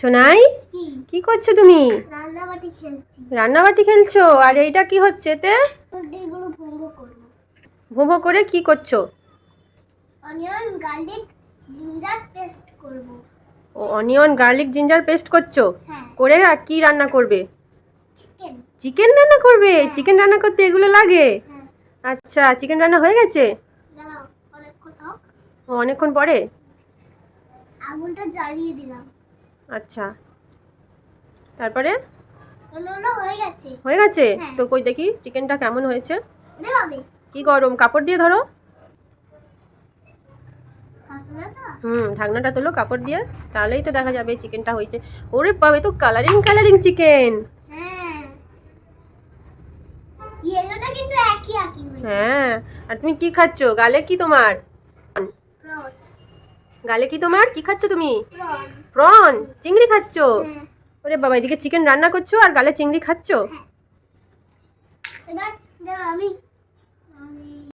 সোনাই কি? করছ তুমি? রান্নাবাটি খেলছি। খেলছো? আর এইটা কি হচ্ছে এতে? এগুলো ভঙ্গ করব। ভোঁ করে কি করছ? অনিয়ন গার্লিক জিঞ্জার পেস্ট করব। ও অনিয়ন গার্লিক জিঞ্জার পেস্ট করছ? হ্যাঁ। করে আর কি রান্না করবে? চিকেন চিকেন রান্না করবে? চিকেন রান্না করতে এগুলো লাগে? হ্যাঁ। আচ্ছা চিকেন রান্না হয়ে গেছে? অনেকক্ষণ অনেকক্ষণ পরে? আগুনটা জ্বালিয়ে দিলাম। আচ্ছা। তারপরে? হয়ে গেছে। হয়ে। তো কই দেখি চিকেনটা কেমন হয়েছে? কি গরম? কাপড় দিয়ে ধরো। হুম ঢাকনাটা তোলো কাপড় দিয়ে। তাহলেই তো দেখা যাবে চিকেনটা হয়েছে। ওরে বাবা তো কালারিং কালারিং চিকেন হ্যাঁ। আর তুমি কি খাচ্ছো? গালে কি তোমার? গালে কি তোমার? কি খাচ্ছো তুমি? প্রন চিংড়ি খাচ্ছো? হ্যাঁ। ওরে বাবা এদিকে চিকেন রান্না করছ আর গালে চিংড়ি খাচ্ছ? এবার আমি